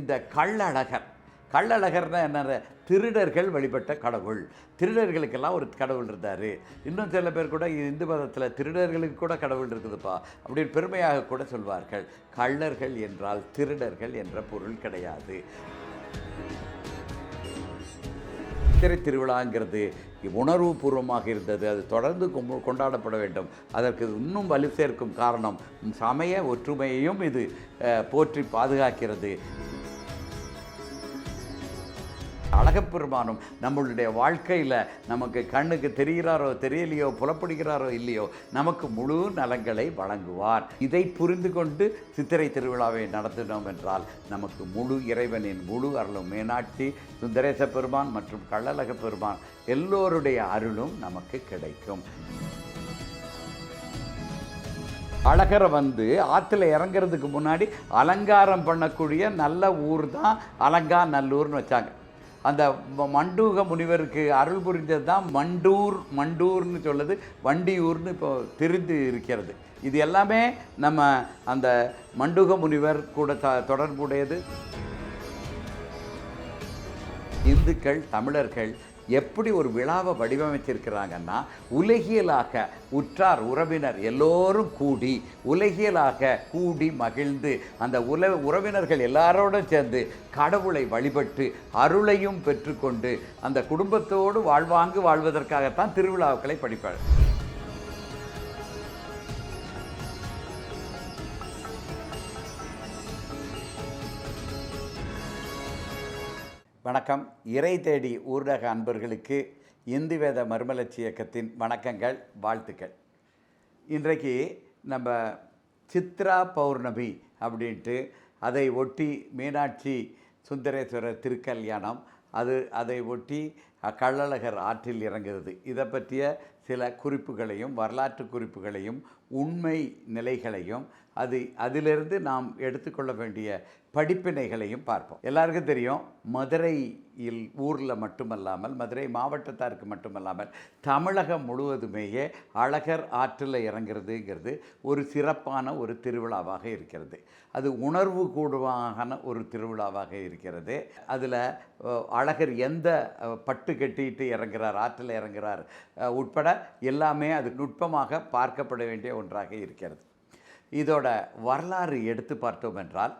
இந்த கள்ளழகர். கள்ளழகர்னா என்ன திருடர்கள் வழிபட்ட கடவுள். திருடர்களுக்கெல்லாம் ஒரு கடவுள் இருந்தார். இன்னும் சில பேர் கூட இந்து மதத்தில் திருடர்களுக்கு கூட கடவுள் இருக்குதுப்பா அப்படின்னு பெருமையாக கூட சொல்வார்கள். கள்ளர்கள் என்றால் திருடர்கள் என்ற பொருள் கிடையாது. சித்திரை திருவிழாங்கிறது உணர்வுபூர்வமாக இருந்தது. அது தொடர்ந்து கொண்டாடப்பட வேண்டும். அதற்கு இன்னும் வலு சேர்க்கும் காரணம் சமய ஒற்றுமையையும் இது போற்றி பாதுகாக்கிறது. அழகப்பெருமானும் நம்மளுடைய வாழ்க்கையில் நமக்கு கண்ணுக்கு தெரிகிறாரோ தெரியலையோ புலப்படுகிறாரோ இல்லையோ நமக்கு முழு நலங்களை வழங்குவார். இதை புரிந்து கொண்டு சித்திரை திருவிழாவை நடத்தினோம் என்றால் நமக்கு முழு இறைவனின் முழு அருளும் மேனாட்சி சுந்தரேச பெருமான் மற்றும் கள்ளழக பெருமான் எல்லோருடைய அருளும் நமக்கு கிடைக்கும். அழகரை வந்து ஆற்றுல இறங்குறதுக்கு முன்னாடி அலங்காரம் பண்ணக்கூடிய நல்ல ஊர் தான் அலங்கா நல்லூர்னு வச்சாங்க. அந்த மண்டூக முனிவருக்கு அருள் புரிந்தது தான் மண்டூர் மண்டூர்னு சொல்லுது. வண்டியூர்னு இப்போ தெரிந்து இருக்கிறது. இது எல்லாமே நம்ம அந்த மண்டூக முனிவர் கூட த தொடர்புடையது. இந்துக்கள் தமிழர்கள் எப்படி ஒரு விழாவை வடிவமைச்சிருக்கிறாங்கன்னா உலகியலாக உற்றார் உறவினர் எல்லோரும் கூடி உலகியலாக கூடி மகிழ்ந்து அந்த உல உறவினர்கள் எல்லாரோடும் சேர்ந்து கடவுளை வழிபட்டு அருளையும் பெற்றுக்கொண்டு அந்த குடும்பத்தோடு வாழ்வாங்கு வாழ்வதற்காகத்தான் திருவிழாக்களை படிப்பார்கள் வணக்கம். இறை தேடி ஊரக அன்பர்களுக்கு இந்து வேத மறுமலர்ச்சி இயக்கத்தின் வணக்கங்கள் வாழ்த்துக்கள். இன்றைக்கு நம்ம சித்ரா பௌர்ணமி அப்படின்ட்டு அதை ஒட்டி மீனாட்சி சுந்தரேஸ்வரர் திருக்கல்யாணம் அது அதை ஒட்டி கள்ளழகர் ஆற்றில் இறங்குகிறது. இதை பற்றிய சில குறிப்புகளையும் வரலாற்று குறிப்புகளையும் உண்மை நிலைகளையும் அது அதிலிருந்து நாம் எடுத்துக்கொள்ள வேண்டிய படிப்பினைகளையும் பார்ப்போம். எல்லாருக்கும் தெரியும் மதுரையில் ஊரில் மட்டுமல்லாமல் மதுரை மாவட்டத்தாருக்கு மட்டுமல்லாமல் தமிழகம் முழுவதுமேயே அழகர் ஆற்றில் இறங்குறதுங்கிறது ஒரு சிறப்பான ஒரு திருவிழாவாக இருக்கிறது. அது உணர்வு கூடுவான ஒரு திருவிழாவாக இருக்கிறது. அதில் அழகர் எந்த பட்டு கட்டிட்டு இறங்குறார் ஆற்றில் இறங்குறார் உட்பட எல்லாமே அது நுட்பமாக பார்க்கப்பட வேண்டிய ஒன்றாக இருக்கிறது. இதோட வரலாறு எடுத்து பார்த்தோம் என்றால்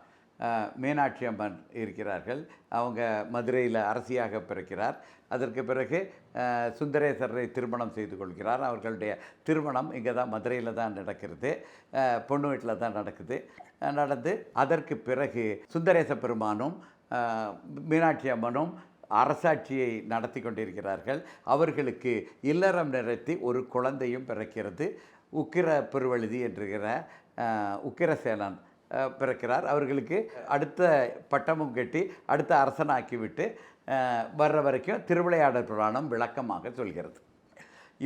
மீனாட்சி அம்மன் இருக்கிறார்கள். அவங்க மதுரையில் அரசியாக பிறக்கிறார். அதற்கு பிறகு சுந்தரேசரை திருமணம் செய்து கொள்கிறார். அவர்களுடைய திருமணம் இங்கே தான் மதுரையில் தான் நடக்கிறது. பொண்ணு வீட்டில் தான் நடக்குது. நடந்து அதற்கு பிறகு சுந்தரேச பெருமானும் மீனாட்சி அம்மனும் அரசாட்சியை நடத்தி கொண்டிருக்கிறார்கள். அவர்களுக்கு இல்லறம் நிறுத்தி ஒரு குழந்தையும் பிறக்கிறது. உக்கிர பெருவழுதி என்கிற உக்கிரசேனன் பிறக்கிறார். அவர்களுக்கு அடுத்த பட்டமும் கட்டி அடுத்த அரசனாக்கிவிட்டு வர்ற வரைக்கும் திருவிளையாடல் புராணம் விளக்கமாக சொல்கிறது.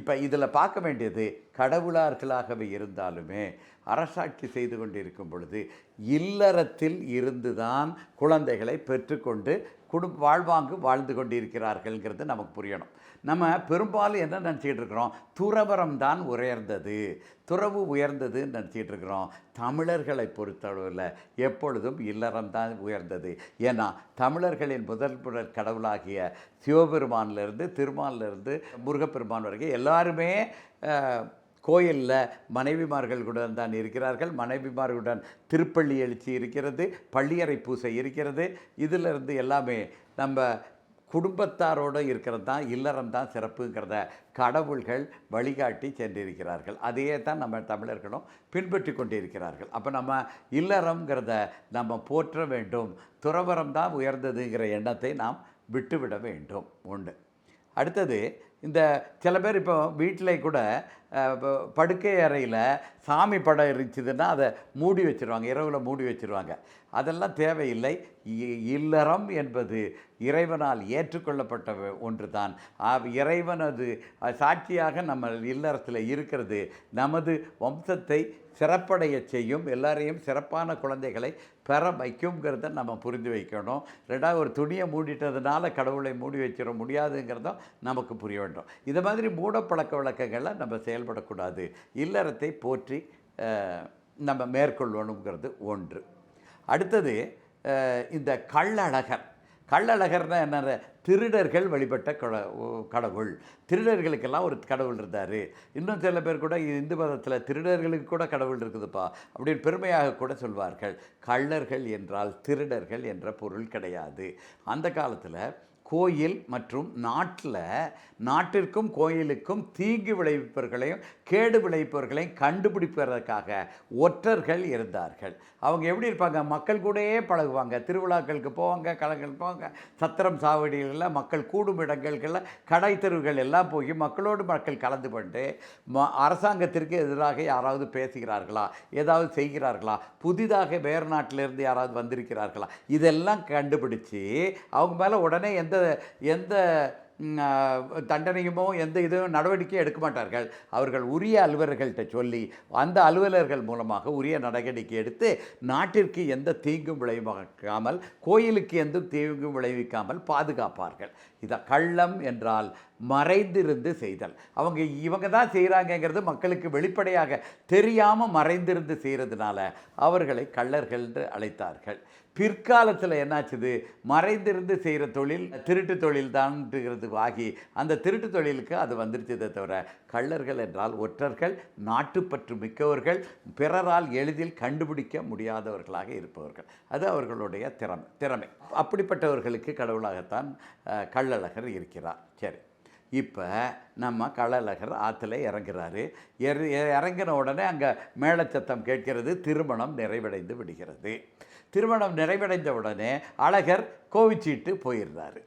இப்போ இதில் பார்க்க வேண்டியது கடவுளார்களாகவே இருந்தாலுமே அரசாட்சி செய்து கொண்டிருக்கும் பொழுது இல்லறத்தில் இருந்துதான் குழந்தைகளை பெற்றுக்கொண்டு குடும்ப வாழ்வாங்கு வாழ்ந்து கொண்டிருக்கிறார்கள்ங்கிறது நமக்கு புரியணும். நம்ம பெரும்பாலும் என்ன நினச்சிக்கிட்டு இருக்கிறோம்? துறவரம் தான் உயர்ந்தது. துறவு உயர்ந்ததுன்னு நினச்சிக்கிட்டு இருக்கிறோம். தமிழர்களை பொறுத்தளவில் எப்பொழுதும் இல்லறம் தான் உயர்ந்தது. ஏன்னா தமிழர்களின் முதல் முதல் கடவுளாகிய சிவபெருமானிலிருந்து திருமாலிருந்து முருகப்பெருமான் வரைக்கும் எல்லாருமே கோயிலில் மனைவிமார்களுடன் தான் இருக்கிறார்கள். மனைவிமார்களுடன் திருப்பள்ளி எழுச்சி இருக்கிறது பள்ளியறை பூசை இருக்கிறது. இதிலிருந்து எல்லாமே நம்ம குடும்பத்தாரோடு இருக்கிறது தான் இல்லறம் தான் சிறப்புங்கிறத கடவுள்கள் வழிகாட்டி சென்றிருக்கிறார்கள். அதையே தான் நம்ம தமிழர்களும் பின்பற்றி கொண்டிருக்கிறார்கள். அப்போ நம்ம இல்லறங்கிறத நம்ம போற்ற வேண்டும். துறவரம் தான் உயர்ந்ததுங்கிற எண்ணத்தை நாம் விட்டுவிட வேண்டும். உண்டு அடுத்தது இந்த சில பேர் இப்போ வீட்டில் கூட படுக்கை அறையில் சாமி படம் இருந்துச்சுன்னா அதை மூடி வச்சிருவாங்க இரவில் மூடி வச்சிருவாங்க. அதெல்லாம் தேவையில்லை. இல்லறம் என்பது இறைவனால் ஏற்றுக்கொள்ளப்பட்ட ஒன்று தான் இறைவனது சாட்சியாக நம்ம இல்லறத்தில் இருக்கிறது நமது வம்சத்தை சிறப்படைய செய்யும் எல்லாரையும் சிறப்பான குழந்தைகளை பெற வைக்குங்கிறத நம்ம புரிந்து வைக்கணும். ரெண்டாவது ஒரு துணியை மூடிட்டதுனால கடவுளை மூடி வச்சிட முடியாதுங்கிறதும் நமக்கு புரிய வேண்டும். இது மாதிரி மூடப்பழக்க வழக்கங்களை நம்ம செயல் செயல்படக்கூடாது. இல்லறத்தை போற்றி நம்ம மேற்கொள்ளணுங்கிறது ஒன்று. அடுத்தது இந்த கள்ளழகர். கள்ளழகர்னா என்ன திருடர்கள் வழிபட்ட கட- கடவுள். திருடர்களுக்கெல்லாம் ஒரு கடவுள் இருந்தார். இன்னும் சில பேர் கூட இந்து மதத்தில் திருடர்களுக்கு கூட கடவுள் இருக்குதுப்பா அப்படின்னு பெருமையாக கூட சொல்வார்கள். கள்ளர்கள் என்றால் திருடர்கள் என்ற பொருள் கிடையாது. அந்த காலத்தில் கோயில் மற்றும் நாட்டில் நாட்டிற்கும் கோயிலுக்கும் தீங்கு விளைவிப்பவர்களையும் கேடு விளைவிப்பவர்களையும் கண்டுபிடிப்பதற்காக ஒற்றர்கள் இருந்தார்கள். அவங்க எப்படி இருப்பாங்க? மக்கள் கூடயே பழகுவாங்க. திருவிழாக்களுக்கு போவாங்க கலங்கள் போவாங்க. சத்திரம் சாவடிகளில் மக்கள் கூடும் இடங்கள்களில் கடை தெருவுகள் எல்லாம் போய் மக்களோடு மக்கள் கலந்து கொண்டு ம அரசாங்கத்திற்கு எதிராக யாராவது பேசுகிறார்களா? ஏதாவது செய்கிறார்களா? புதிதாக வேறு நாட்டிலிருந்து யாராவது வந்திருக்கிறார்களா? இதெல்லாம் கண்டுபிடிச்சு அவங்க மேலே உடனே எந்த எந்த தண்டனையுமோ எந்த இதுவும் நடவடிக்கையும் எடுக்க மாட்டார்கள். அவர்கள் உரிய அலுவலர்கள்ட்ட சொல்லி அந்த அலுவலர்கள் மூலமாக உரிய நடவடிக்கை எடுத்து நாட்டிற்கு எந்த தீங்கும் விளைவிக்காமல் கோயிலுக்கு எந்த தீங்கும் விளைவிக்காமல் பாதுகாப்பார்கள். இதை கள்ளம் என்றால் மறைந்திருந்து செய்தல். அவங்க இவங்க தான் செய்கிறாங்கங்கிறது மக்களுக்கு வெளிப்படையாக தெரியாமல் மறைந்திருந்து செய்கிறதுனால அவர்களை கள்ளர்கள் என்று அழைத்தார்கள். பிற்காலத்தில் என்னாச்சுது? மறைந்திருந்து செய்கிற தொழில் திருட்டு தொழில் தான்ங்கிறது ஆகி அந்த திருட்டு தொழிலுக்கு அது வந்துருச்சதே தவிர கள்ளர்கள் என்றால் ஒற்றர்கள் நாட்டுப்பற்று மிக்கவர்கள் பிறரால் எளிதில் கண்டுபிடிக்க முடியாதவர்களாக இருப்பவர்கள். அது அவர்களுடைய திறமை திறமை. அப்படிப்பட்டவர்களுக்கு கடவுளாகத்தான் கள்ளழகர் இருக்கிறார். சரி. இப்போ நம்ம கள்ளழகர் ஆற்றுல இறங்குறாரு. இறங்கின உடனே அங்கே மேளச்சத்தம் கேட்கிறது திருமணம் நிறைவடைந்து விடுகிறது. திருமணம் நிறைவடைந்த உடனே அழகர் கோவிச்சிட்டு போயிடுறாரு.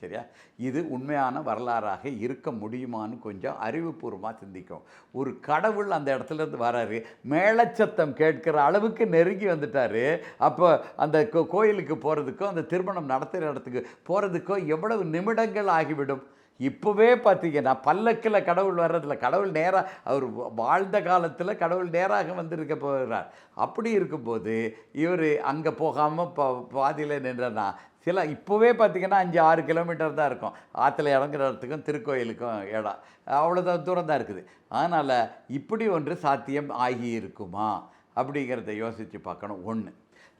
சரியா? இது உண்மையான வரலாறாக இருக்க முடியுமான்னு கொஞ்சம் அறிவுபூர்வமாக சிந்திக்கும். ஒரு கடவுள் அந்த இடத்துல இருந்து வராரு. மேலச்சத்தம் கேட்கிற அளவுக்கு நெருங்கி வந்துட்டாரு. அப்போ அந்த கோ- கோயிலுக்கு போகிறதுக்கோ அந்த திருமணம் நடத்துகிற இடத்துக்கு போகிறதுக்கோ எவ்வளவு நிமிடங்கள் ஆகிவிடும்? இப்போவே பார்த்தீங்கன்னா பல்லக்கில் கடவுள் வர்றதில்ல கடவுள் நேராக அவர் வாழ்ந்த காலத்தில் கடவுள் நேராக வந்திருக்க போகிறார் அப்படி இருக்கும்போது இவர் அங்கே போகாமல் பா பாதியில் நின்றனா? சில இப்போவே பார்த்தீங்கன்னா அஞ்சு ஆறு கிலோமீட்டர் தான் இருக்கும். ஆற்றுல இறங்குற இடத்துக்கும் திருக்கோயிலுக்கும் இடம். அவ்வளோதான் தூரம் தான் இருக்குது. அதனால் இப்படி ஒன்று சாத்தியம் ஆகி இருக்குமா அப்படிங்கிறத யோசித்து பார்க்கணும். ஒன்று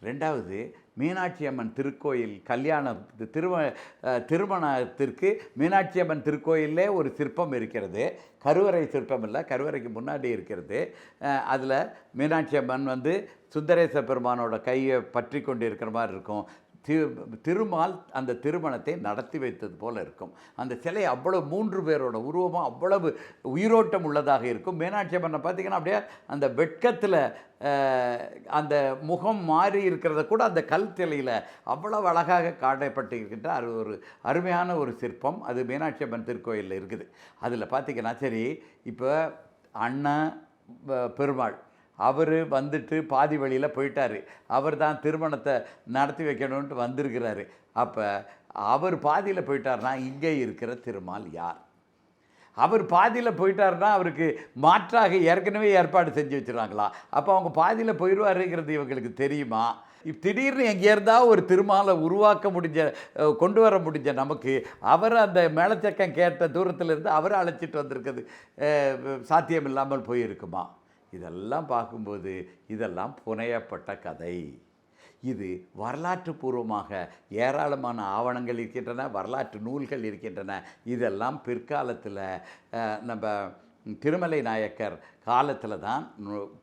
ரெண்டாவது மீனாட்சி அம்மன் திருக்கோயில் கல்யாணம் திரும திருமணத்திற்கு மீனாட்சி அம்மன் திருக்கோயிலே ஒரு சிற்பம் இருக்கிறது. கருவறை சிற்பம் இல்லை கருவறைக்கு முன்னாடி இருக்கிறது. அதில் மீனாட்சி அம்மன் வந்து சுந்தரேச பெருமானோட கையை பற்றி கொண்டு இருக்கிற மாதிரி இருக்கும். தி திருமால் அந்த திருமணத்தை நடத்தி வைத்தது போல இருக்கும். அந்த சிலை அவ்வளவு மூன்று பேரோட உருவமாக அவ்வளவு உயிரோட்டம் உள்ளதாக இருக்கும். மீனாட்சி அம்மனை பார்த்தீங்கன்னா அப்படியே அந்த வெட்கத்தில் அந்த முகம் மாறி இருக்கிறத கூட அந்த கல் சிலையில் அவ்வளவு அழகாக காட்டப்பட்டிருக்கின்ற அது ஒரு அருமையான ஒரு சிற்பம். அது மீனாட்சி அம்மன் திருக்கோயிலில் இருக்குது. அதில் பார்த்தீங்கன்னா சரி இப்போ அண்ணன் பெருமாள் அவர் வந்துட்டு பாதி வழியில் போயிட்டார். அவர் தான் திருமணத்தை நடத்தி வைக்கணுன்ட்டு வந்திருக்கிறாரு. அப்போ அவர் பாதியில் போயிட்டார்னா இங்கே இருக்கிற திருமால் யார்? அவர் பாதியில் போயிட்டார்னா அவருக்கு மாற்றாக ஏற்கனவே ஏற்பாடு செஞ்சு வச்சுருவாங்களா? அப்போ அவங்க பாதியில் போயிடுவாருங்கிறது இவங்களுக்கு தெரியுமா? இப்ப திடீர்னு எங்கேருந்தா ஒரு திருமாலை உருவாக்க முடிஞ்ச கொண்டு வர முடிஞ்ச நமக்கு அவர் அந்த மேலச்சக்கம் கேட்ட தூரத்திலிருந்து அவரை அழைச்சிட்டு வந்திருக்கிறது சாத்தியம் இல்லாமல் போயிருக்குமா? இதெல்லாம் பார்க்கும்போது இதெல்லாம் புனையப்பட்ட கதை. இது வரலாற்று பூர்வமாக ஏராளமான ஆவணங்கள் இருக்கின்றன வரலாற்று நூல்கள் இருக்கின்றன. இதெல்லாம் பிற்காலத்தில் நம்ம திருமலை நாயக்கர் காலத்தில் தான்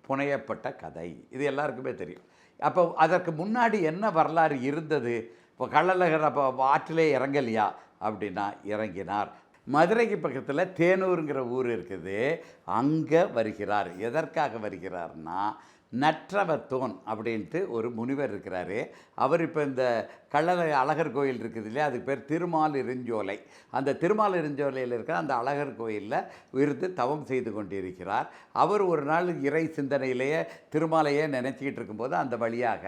புனையப்பட்ட கதை. இது எல்லாருக்குமே தெரியும். அப்போ அதற்கு முன்னாடி என்ன வரலாறு இருந்தது? இப்போ கள்ளழகர் அப்போ ஆற்றிலே இறங்கலையா? அப்படின்னா இறங்கினார். மதுரைக்கு பக்கத்தில் தேனூருங்கிற ஊர் இருக்குது. அங்கே வருகிறார். எதற்காக வருகிறார்னா நற்றவத்தோன் அப்படின்ட்டு ஒரு முனிவர் இருக்கிறாரு. அவர் இப்போ இந்த கள்ளழ அழகர் கோயில் இருக்குது இல்லையா? அதுக்கு பேர் திருமால் இருஞ்சோலை அந்த திருமால் இருஞ்சோலையில் இருக்கிற அந்த அழகர் கோயிலில் இருந்து தவம் செய்து கொண்டிருக்கிறார். அவர் ஒரு நாள் இறை சிந்தனையிலேயே திருமாலையே நினச்சிக்கிட்டு இருக்கும்போது அந்த வழியாக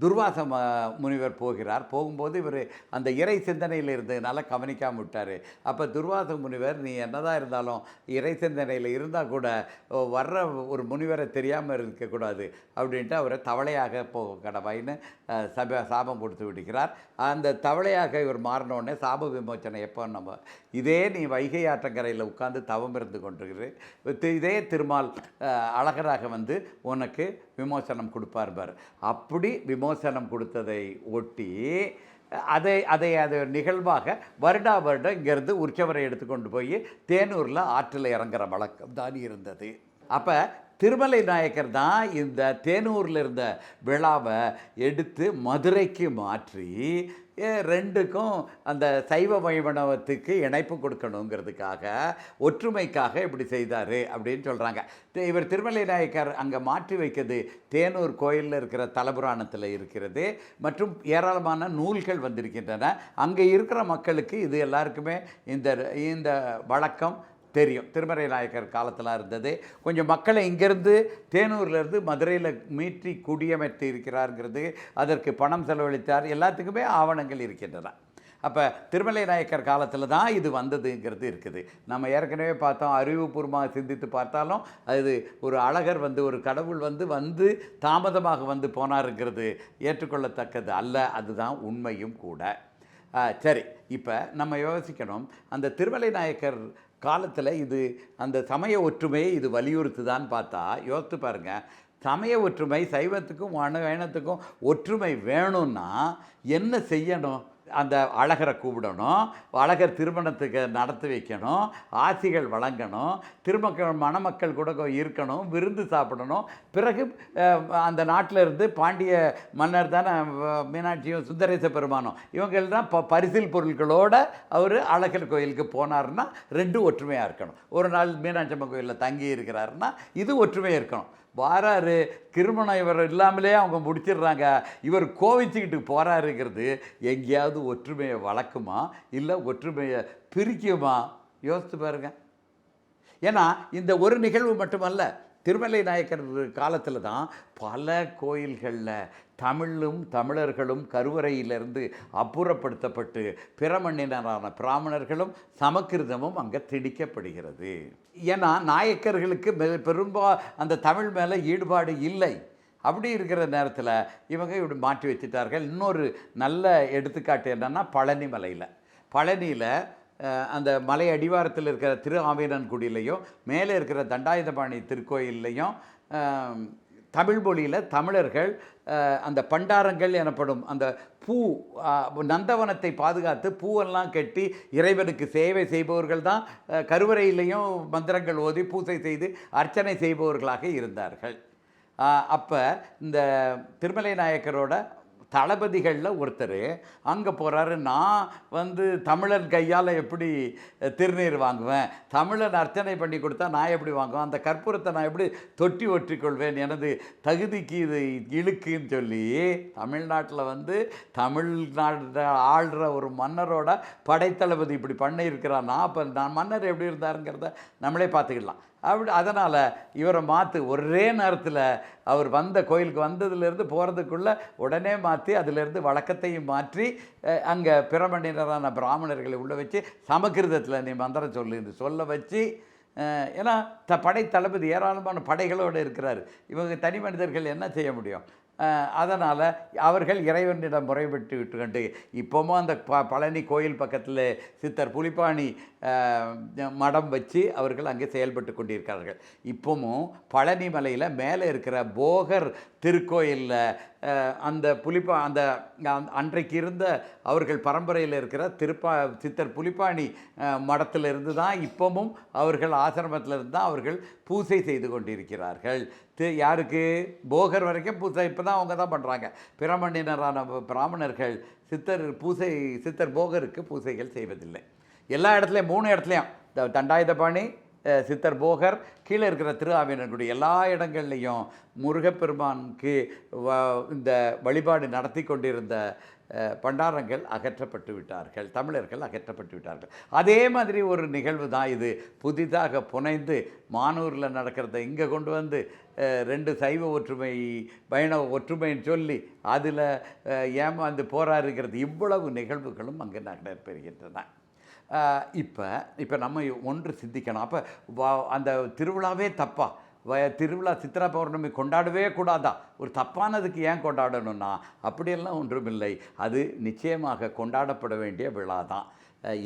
துர்வாச முனிவர் போகிறார். போகும்போது இவர் அந்த இறை சிந்தனையில் இருந்ததுனால கவனிக்காம விட்டார். அப்போ துர்வாச முனிவர் நீ என்னதான் இருந்தாலும் இறை சிந்தனையில் இருந்தால் கூட வர்ற ஒரு முனிவரை தெரியாமல் இருக்கக்கூடாது அப்படின்ட்டு அவரை தவளையாக போக கடவாயின்னு அஹ், சப சாபம் கொடுத்து விடுகிறார். அந்த தவளையாக இவர் மாறினோடனே சாப விமோச்சனை எப்போ நம்ம இதே நீ வைகை ஆற்றங்கரையில் உட்காந்து தவம் இருந்து கொண்டிருக்கிறேன். இதே திருமால் அழகராக வந்து உனக்கு விமோசனம் கொடுப்பார் பார். அப்படி விமோசனம் கொடுத்ததை ஒட்டி அதை அதை அது நிகழ்வாக வருடா வருடம் இங்கேருந்து உற்சவரை எடுத்துக்கொண்டு போய் தேனூரில் ஆற்றில் இறங்குற வழக்கம் தான் இருந்தது. அப்போ திருமலை நாயக்கர் தான் இந்த தேனூரில் இருந்த விழாவை எடுத்து மதுரைக்கு மாற்றி ரெண்டுக்கும் அந்த சைவ வைணவத்துக்கு இணைப்பு கொடுக்கணுங்கிறதுக்காக ஒற்றுமைக்காக இப்படி செய்தார் அப்படின்னு சொல்கிறாங்க இவர் திருமலை நாயக்கர் அங்கே மாற்றி வைக்கிறது தேனூர் கோயிலில் இருக்கிற தலபுராணத்தில் இருக்கிறது மற்றும் ஏராளமான நூல்கள் வந்திருக்கின்றன. அங்கே இருக்கிற மக்களுக்கு இது எல்லாருக்குமே இந்த இந்த வழக்கம் தெரியும். திருமறை நாயக்கர் காலத்தில் இருந்தது. கொஞ்சம் மக்களை இங்கேருந்து தேனூர்லேருந்து மதுரையில் மீட்டி குடியமைத்து இருக்கிறாருங்கிறது அதற்கு பணம் செலவழித்தார். எல்லாத்துக்குமே ஆவணங்கள் இருக்கின்றன. அப்போ திருமலை நாயக்கர் காலத்தில் தான் இது வந்ததுங்கிறது இருக்குது. நம்ம ஏற்கனவே பார்த்தோம் அறிவுபூர்வமாக சிந்தித்து பார்த்தாலும் அது ஒரு அழகர் வந்து ஒரு கடவுள் வந்து வந்து தாமதமாக வந்து போனாருங்கிறது ஏற்றுக்கொள்ளத்தக்கது அல்ல அதுதான் உண்மையும் கூட. சரி இப்போ நம்ம யோசிக்கணும். அந்த திருமலை நாயக்கர் காலத்தில் இது அந்த சமய ஒற்றுமையை இது வலியுறுத்துதான்னு பார்த்தா யோசித்து பாருங்கள் சமய ஒற்றுமை சைவத்துக்கும் வன வேணத்துக்கும் ஒற்றுமை வேணும்னா என்ன செய்யணும்? அந்த அழகரை கூப்பிடணும் அழகர் திருமணத்துக்கு நடத்தி வைக்கணும் ஆசிகள் வழங்கணும் திருமக்கள் மணமக்கள் கூட இருக்கணும் விருந்து சாப்பிடணும். பிறகு அந்த நாட்டில் இருந்து பாண்டிய மன்னர் தானே மீனாட்சியும் சுந்தரேச பெருமானும் இவங்கள் தான் ப பரிசில் பொருட்களோட அவர் அழகர் கோயிலுக்கு போனாருன்னா ரெண்டும் ஒற்றுமையாக இருக்கணும். ஒரு நாள் மீனாட்சி அம்மன் கோயிலில் தங்கி இருக்கிறாருன்னா இது ஒற்றுமையாக இருக்கணும். வாராரு. கிருமணம் இவர் இல்லாமலே அவங்க முடிச்சிடுறாங்க. இவர் கோவிச்சுக்கிட்டு போகிறாருங்கிறது எங்கேயாவது ஒற்றுமையை வளர்க்குமா? இல்லை ஒற்றுமையை பிரிக்குமா? யோசித்து பாருங்க. ஏன்னா இந்த ஒரு நிகழ்வு மட்டுமல்ல திருமலை நாயக்கர் காலத்தில் தான் பல கோயில்களில் தமிழும் தமிழர்களும் கருவறையிலிருந்து அப்புறப்படுத்தப்பட்டு பிரமணினரான பிராமணர்களும் சமக்கிருதமும் அங்கே திணிக்கப்படுகிறது. ஏன்னா நாயக்கர்களுக்கு பெ- பெரும்பா அந்த தமிழ் மேலே ஈடுபாடு இல்லை. அப்படி இருக்கிற நேரத்தில் இவங்க இப்படி மாற்றி வச்சிட்டார்கள். இன்னொரு நல்ல எடுத்துக்காட்டு என்னன்னா பழனி மலையில் பழனியில் அந்த மலை அடிவாரத்தில் இருக்கிற திரு ஆவீரன்குடியிலையும் மேலே இருக்கிற தண்டாயுதபாணி திருக்கோயில்லையும் தமிழ் மொழியில் தமிழர்கள் அந்த பண்டாரங்கள் எனப்படும் அந்த பூ நந்தவனத்தை பாதுகாத்து பூவெல்லாம் கட்டி இறைவனுக்கு சேவை செய்பவர்கள் தான் கருவறையிலையும் மந்திரங்கள் ஓதி பூசை செய்து அர்ச்சனை செய்பவர்களாக இருந்தார்கள். அப்போ இந்த திருமலை நாயக்கரோட தளபதிகளில் ஒருத்தர் அங்கே போகிறாரு நான் வந்து தமிழன் கையால் எப்படி திருநீர் வாங்குவேன்? தமிழன் அர்ச்சனை பண்ணி கொடுத்தா நான் எப்படி வாங்குவேன்? அந்த கற்பூரத்தை நான் எப்படி தொட்டி ஒற்றிக்கொள்வேன்? எனது தகுதிக்கு இது இழுக்குன்னு சொல்லி தமிழ்நாட்டில் வந்து தமிழ்நாடு ஆள்ற ஒரு மன்னரோட படைத்தளபதி இப்படி பண்ணி நான் அப்போ நான் மன்னர் எப்படி இருந்தாருங்கிறத நம்மளே பார்த்துக்கலாம். அப்படி அதனால் இவரை மாற்று ஒரே நேரத்தில் அவர் வந்த கோயிலுக்கு வந்ததுலேருந்து போகிறதுக்குள்ளே உடனே மாற்றி அதிலேருந்து வழக்கத்தையும் மாற்றி அங்கே பிரமணியரான பிராமணர்களை உள்ள வச்சு சமக்கிருதத்தில் நீ மந்திரம் சொல்லு என்று சொல்ல வச்சு ஏன்னா த படை தளபதி ஏராளமான படைகளோடு இருக்கிறார். இவங்க தனி மனிதர்கள் என்ன செய்ய முடியும்? அதனால் அவர்கள் இறைவனிடம் முறைப்பட்டு விட்டு கண்டு அந்த ப பழனி கோயில் பக்கத்தில் சித்தர் புலிப்பாணி மடம் வச்சு அவர்கள் அங்கே செயல்பட்டு கொண்டிருக்கிறார்கள். இப்போவும் பழனி மலையில் மேலே இருக்கிற போகர் திருக்கோயிலில் அந்த புலிப்பா அந்த அன்றைக்கு இருந்த அவர்கள் பரம்பரையில் இருக்கிற திருப்பா சித்தர் புலிப்பாணி மடத்திலிருந்து தான் இப்போவும் அவர்கள் ஆசிரமத்திலிருந்து தான் அவர்கள் பூசை செய்து கொண்டிருக்கிறார்கள். தி யாருக்கு? போகர் வரைக்கும் பூசை இப்போ தான் அவங்க தான் பண்ணுறாங்க பிரமணினரான பிராமணர்கள் சித்தர் பூசை சித்தர் போகருக்கு பூசைகள் செய்வதில்லை. எல்லா இடத்துலையும் மூணு இடத்துலையும் த- தண்டாயுதபாணி சித்தர் போகர் கீழே இருக்கிற திரு ஆவினன்குடி எல்லா இடங்கள்லையும் முருகப்பெருமானுக்கு வ- இந்த வழிபாடு நடத்தி கொண்டிருந்த பண்டாரங்கள் அகற்றப்பட்டு விட்டார்கள். தமிழர்கள் அகற்றப்பட்டு விட்டார்கள். அதே மாதிரி ஒரு நிகழ்வு தான் இது. புதிதாக புனைந்து மானூரில் நடக்கிறத இங்கே கொண்டு வந்து ரெண்டு சைவ ஒற்றுமை வைணவ ஒற்றுமைன்னு சொல்லி அதில் ஏமாந்து போராடுகிறது இவ்வளவு நிகழ்வுகளும் அங்கே நடைபெறுகின்றன. இப்போ இப்போ நம்ம ஒன்று சிந்திக்கணும். அப்போ அந்த திருவிழாவே தப்பா. வ திருவிழா சித்ரா பௌர்ணமி கொண்டாடவே கூடாதா? ஒரு தப்பானதுக்கு ஏன் கொண்டாடணும்னா அப்படியெல்லாம் ஒன்றுமில்லை. அது நிச்சயமாக கொண்டாடப்பட வேண்டிய விழா தான்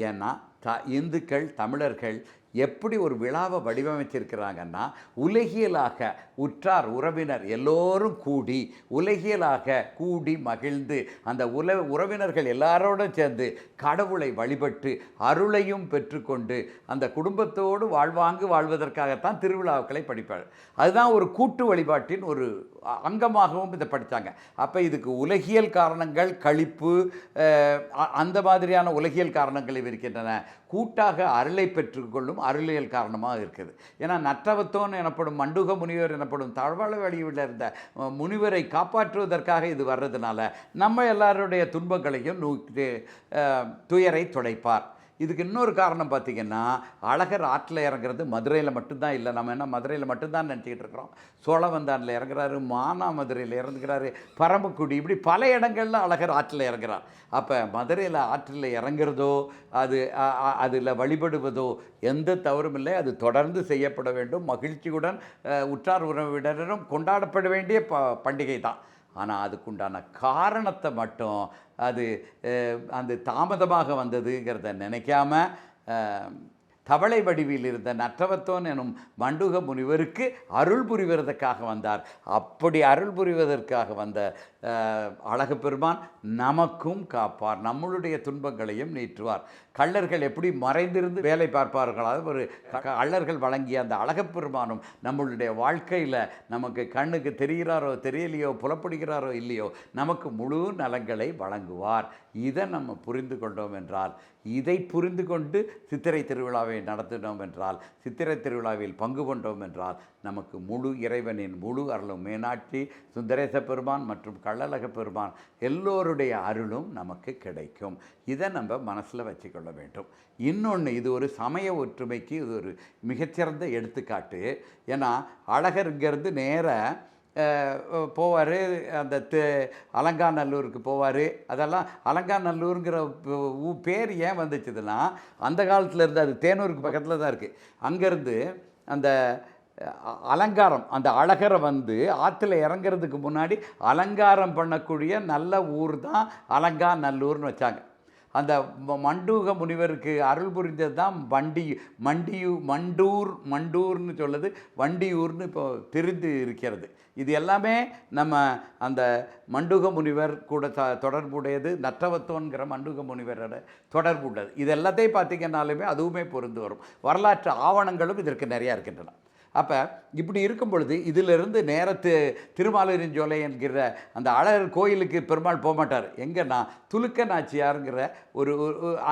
ஏன்னா த இந்துக்கள் தமிழர்கள் எப்படி ஒரு விழாவை வடிவமைச்சிருக்கிறாங்கன்னா உலகியலாக உற்றார் உறவினர் எல்லோரும் கூடி உலகியலாக கூடி மகிழ்ந்து அந்த உல உறவினர்கள் எல்லாரோடும் சேர்ந்து கடவுளை வழிபட்டு அருளையும் பெற்றுக்கொண்டு அந்த குடும்பத்தோடு வாழ்வாங்கு வாழ்வதற்காகத்தான் திருவிழாக்களை படிப்பார். அதுதான் ஒரு கூட்டு வழிபாட்டின் ஒரு அங்கமாகவும் இதை படித்தாங்க அப்போ இதுக்கு உலகியல் காரணங்கள் கழிப்பு அ- அந்த மாதிரியான உலகியல் காரணங்கள் இருக்கின்றன கூட்டாக அருளை பெற்றுக்கொள்ளும் அருளியல் காரணமாக இருக்குது ஏன்னா நற்றவத்தோன் எனப்படும் மண்டுக முனிவர் எனப்படும் தாழ்வாழ வழியில் இருந்த முனிவரை காப்பாற்றுவதற்காக இது வர்றதுனால நம்ம எல்லாருடைய துன்பங்களையும் நூ- துயரை துடைப்பார் இதுக்கு இன்னொரு காரணம் பார்த்தீங்கன்னா அழகர் ஆற்றில் இறங்குறது மதுரையில் மட்டும்தான் இல்லை. நம்ம என்ன மதுரையில் மட்டும்தான் நினச்சிக்கிட்டு இருக்கிறோம். சோழவந்தானில் இறங்குறாரு மானாமதுரையில் இறங்குறாரு பரமக்குடி இப்படி பல இடங்களில் அழகர் ஆற்றில் இறங்குறார். அப்போ மதுரையில் ஆற்றில் இறங்குறதோ அது அதில் வழிபடுவதோ எந்த தவறும் இல்லை. அது தொடர்ந்து செய்யப்பட வேண்டும். மகிழ்ச்சியுடன் உற்றார் உறவினரும் கொண்டாடப்பட வேண்டிய ப பண்டிகை தான் ஆனால் அதுக்குண்டான காரணத்தை மட்டும் அது அந்த தாமதமாக வந்ததுங்கிறத நினைக்காம தவளை வடிவில் இருந்த நற்றவத்தோன் எனும் மண்டுக முனிவருக்கு அருள் புரிவதற்காக வந்தார். அப்படி அருள் புரிவதற்காக வந்த அழகு பெருமான் நமக்கும் காப்பார். நம்மளுடைய துன்பங்களையும் நீற்றுவார். கள்ளர்கள் எப்படி மறைந்திருந்து வேலை பார்ப்பார்களோ ஒரு க- கள்ளர்கள் வழங்கிய அந்த அழகப்பெருமானும் நம்மளுடைய வாழ்க்கையில் நமக்கு கண்ணுக்கு தெரிகிறாரோ தெரியலையோ புலப்படுகிறாரோ இல்லையோ நமக்கு முழு நலங்களை வழங்குவார். இதை நம்ம புரிந்து கொண்டோம் என்றால் இதை புரிந்து கொண்டு சித்திரை திருவிழாவை நடத்தினோம் என்றால் சித்திரை திருவிழாவில் பங்கு கொண்டோம் என்றால் நமக்கு முழு இறைவனின் முழு அருளும். மீனாட்சி சுந்தரேச பெருமான் மற்றும் கள்ளழக பெருமான் எல்லோருடைய அருளும் நமக்கு கிடைக்கும். இதை நம்ம மனசில் வச்சுக்கொள்ள வேண்டும். இன்னொன்று இது ஒரு சமய ஒற்றுமைக்கு இது ஒரு மிகச்சிறந்த எடுத்துக்காட்டு. ஏன்னா அழகருங்கிறது நேர போவார் அந்த தெ அலங்காநல்லூருக்கு போவார். அதெல்லாம் அலங்காநல்லூருங்கிற ஊ- பேர் ஏன் வந்துச்சுதுன்னா அந்த காலத்தில் இருந்து அது தேனூருக்கு பக்கத்தில் தான் இருக்குது அங்கேருந்து அந்த அலங்காரம். அந்த அழகரை வந்து ஆற்றுல இறங்குறதுக்கு முன்னாடி அலங்காரம் பண்ணக்கூடிய நல்ல ஊர் தான் அலங்கா நல்லூர்னு வச்சாங்க. அந்த மண்டூக முனிவருக்கு அருள் புரிந்தது தான் வண்டி மண்டியூ மண்டூர் மண்டூர்னு சொல்லுது. வண்டியூர்னு இப்போ தெரிந்து இருக்கிறது. இது எல்லாமே நம்ம அந்த மண்டூக முனிவர் கூட த தொடர்புடையது நற்றவத்தோன்கிற மண்டூக முனிவரோட தொடர்புள்ளது இது எல்லாத்தையும் பார்த்தீங்கன்னாலுமே அதுவுமே பொருந்து வரும். வரலாற்று ஆவணங்களும் இதற்கு நிறையா இருக்கின்றன. அப்போ இப்படி இருக்கும் பொழுது இதிலிருந்து நேரத்து திருமாலிருஞ்சோலை என்கிற அந்த அழகர் கோயிலுக்கு பெருமாள் போக மாட்டார் எங்கன்னா துலுக்க நாச்சியாருங்கிற ஒரு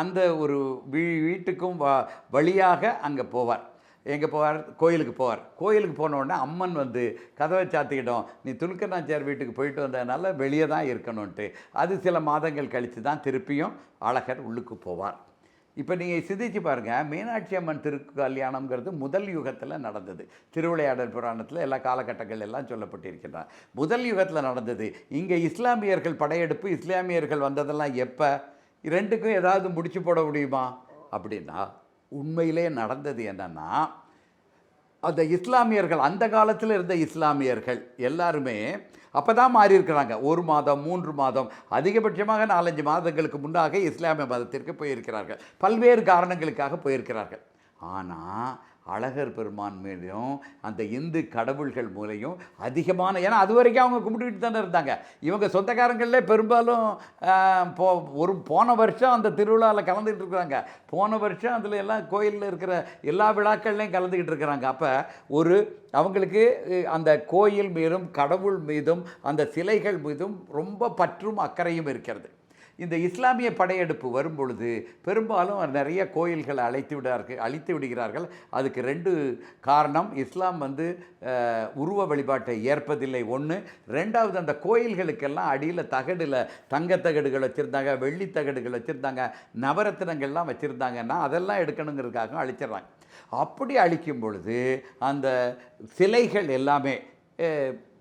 அந்த ஒரு வீ வீட்டுக்கும் வ வழியாக அங்கே போவார். எங்கே போவார்? கோயிலுக்கு போவார். கோயிலுக்கு போனோடனே அம்மன் வந்து கதவை சாத்திக்கிட்டோம். நீ துலுக்கநாச்சியார் வீட்டுக்கு போயிட்டு வந்ததுனால வெளியே தான் இருக்கணும்ன்ட்டு அது சில மாதங்கள் கழித்து தான் திருப்பியும் அழகர் உள்ளுக்கு போவார். இப்போ நீங்கள் சிந்திச்சு பாருங்கள் மீனாட்சி அம்மன் திருக்கல்யாணம்ங்கிறது முதல் யுகத்தில் நடந்தது. திருவிளையாடல் புராணத்தில் எல்லா காலகட்டங்கள் எல்லாம் சொல்லப்பட்டிருக்கின்றன. முதல் யுகத்தில் நடந்தது. இங்கே இஸ்லாமியர்கள் படையெடுப்பு இஸ்லாமியர்கள் வந்ததெல்லாம் எப்போ? ரெண்டுக்கும் ஏதாவது முடிச்சு போட முடியுமா? அப்படின்னா உண்மையிலே நடந்தது என்னென்னா அந்த இஸ்லாமியர்கள் அந்த காலத்தில் இருந்த இஸ்லாமியர்கள் எல்லாருமே அப்போ தான் மாறி இருக்கிறாங்க ஒரு மாதம் மூன்று மாதம் அதிகபட்சமாக நாலஞ்சு மாதங்களுக்கு முன்னாக இஸ்லாமிய மதத்திற்கு போயிருக்கிறார்கள். பல்வேறு காரணங்களுக்காக போயிருக்கிறார்கள். ஆனால் அழகர் பெருமான் மேலேயும் அந்த இந்து கடவுள்கள் மூலையும் அதிகமான ஏன்னா அது வரைக்கும் அவங்க கும்பிட்டுக்கிட்டு தானே இருந்தாங்க. இவங்க சொந்தக்காரங்களே பெரும்பாலும் போ ஒரு போன வருஷம் அந்த திருவிழாவில் கலந்துக்கிட்டு இருக்கிறாங்க. போன வருஷம் அதில் எல்லாம் கோயிலில் இருக்கிற எல்லா விழாக்கள்லையும் கலந்துக்கிட்டு இருக்கிறாங்க. அப்போ ஒரு அவங்களுக்கு அந்த கோயில் மீதும் கடவுள் மீதும் அந்த சிலைகள் மீதும் ரொம்ப பற்றும் அக்கறையும் இருக்கிறது. இந்த இஸ்லாமிய படையெடுப்பு வரும்பொழுது பெரும்பாலும் நிறைய கோயில்களை அழைத்து விடார்கள் அழித்து விடுகிறார்கள். அதுக்கு ரெண்டு காரணம். இஸ்லாம் வந்து உருவ வழிபாட்டை ஏற்பதில்லை. ஒன்று ரெண்டாவது அந்த கோயில்களுக்கெல்லாம் அடியில் தகடில் தங்க தகடுகள் வச்சுருந்தாங்க வெள்ளி தகடுகள் வச்சுருந்தாங்க நவரத்தினங்கள்லாம் வச்சுருந்தாங்கன்னா அதெல்லாம் எடுக்கணுங்கிறதுக்காக அழிச்சிடுறாங்க. அப்படி அழிக்கும் பொழுது அந்த சிலைகள் எல்லாமே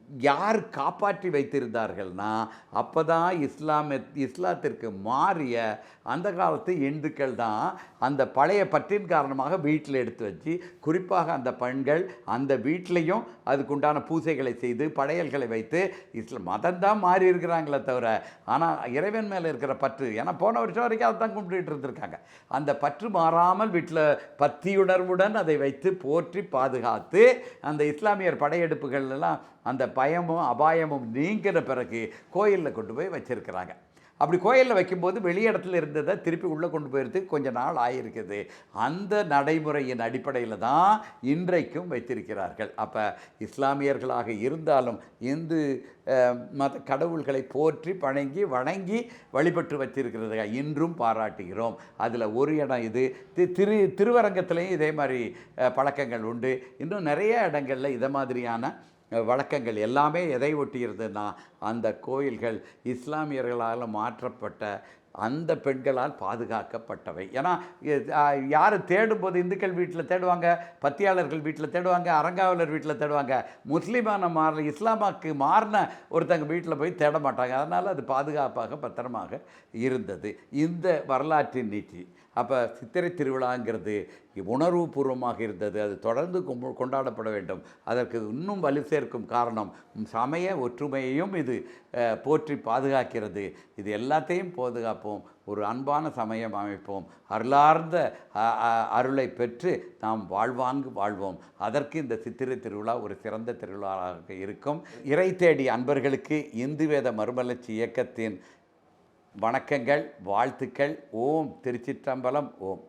யார் காப்பாற்றி வைத்திருந்தார்கள்னா அப்போ தான் இஸ்லாம இஸ்லாத்திற்கு மாறிய அந்த காலத்து இந்துக்கள் தான் அந்த பழைய பற்றின் காரணமாக வீட்டில் எடுத்து வச்சு குறிப்பாக அந்த பெண்கள் அந்த வீட்லேயும் அதுக்குண்டான பூசைகளை செய்து படையல்களை வைத்து இஸ்ல மதம் தான் மாறி இருக்கிறாங்களே தவிர ஆனால் இறைவன் மேலே இருக்கிற பற்று ஏன்னா போன வருஷம் வரைக்கும் அதை தான் கும்பிட்டு இருந்திருக்காங்க. அந்த பற்று மாறாமல் வீட்டில் பத்தியுணர்வுடன் அதை வைத்து போற்றி பாதுகாத்து அந்த இஸ்லாமியர் படையெடுப்புகள் எல்லாம் அந்த பயமும் அபாயமும் நீங்கிற பிறகு கோயிலில் கொண்டு போய் வச்சுருக்கிறாங்க. அப்படி கோயிலில் வைக்கும்போது வெளியிடத்தில் இருந்ததை திருப்பி உள்ளே கொண்டு போயிருதுக்கு கொஞ்ச நாள் ஆகியிருக்குது அந்த நடைமுறையின் அடிப்படையில் தான் இன்றைக்கும் வைத்திருக்கிறார்கள். அப்போ இஸ்லாமியர்களாக இருந்தாலும் இந்து மத கடவுள்களை போற்றி பணங்கி வணங்கி வழிபட்டு வச்சிருக்கிறது இன்றும் பாராட்டுகிறோம். அதில் ஒரு இடம் இது. தி- திரு திருவரங்கத்துலேயும் இதே மாதிரி பழக்கங்கள் உண்டு. இன்னும் நிறைய இடங்களில் இதை மாதிரியான வழக்கங்கள் எல்லாமே எதை ஒட்டியிருந்ததுன்னா அந்த கோயில்கள் இஸ்லாமியர்களால் மாற்றப்பட்ட அந்த பெண்களால் பாதுகாக்கப்பட்டவை. ஏன்னா யார் தேடும்போது இந்துக்கள் வீட்டில் தேடுவாங்க பத்தியாளர்கள் வீட்டில் தேடுவாங்க அரங்காவலர் வீட்டில் தேடுவாங்க. முஸ்லீமான மாற இஸ்லாமாக்கு மாறின ஒருத்தங்க வீட்டில் போய் தேட மாட்டாங்க. அதனால் அது பாதுகாப்பாக பத்திரமாக இருந்தது. இந்த வரலாற்றின் நீச்சி அப்போ சித்திரை திருவிழாங்கிறது உணர்வுபூர்வமாக இருந்தது. அது தொடர்ந்து கொண்டாடப்பட வேண்டும். அதற்கு இன்னும் வலு சேர்க்கும் காரணம் சமய ஒற்றுமையையும் இது போற்றி பாதுகாக்கிறது. இது எல்லாத்தையும் பாதுகாப்போம். ஒரு அன்பான சமயம் அமைப்போம். அருளார்ந்த அருளை பெற்று நாம் வாழ்வாங்கு வாழ்வோம். அதற்கு இந்த சித்திரை திருவிழா ஒரு சிறந்த திருவிழாவாக இருக்கும். இறை தேடி அன்பர்களுக்கு இந்து வேத மறுமலர்ச்சி இயக்கத்தின் வணக்கங்கள் வாழ்த்துக்கள். ஓம் திருச்சிற்றம்பலம் ஓம்.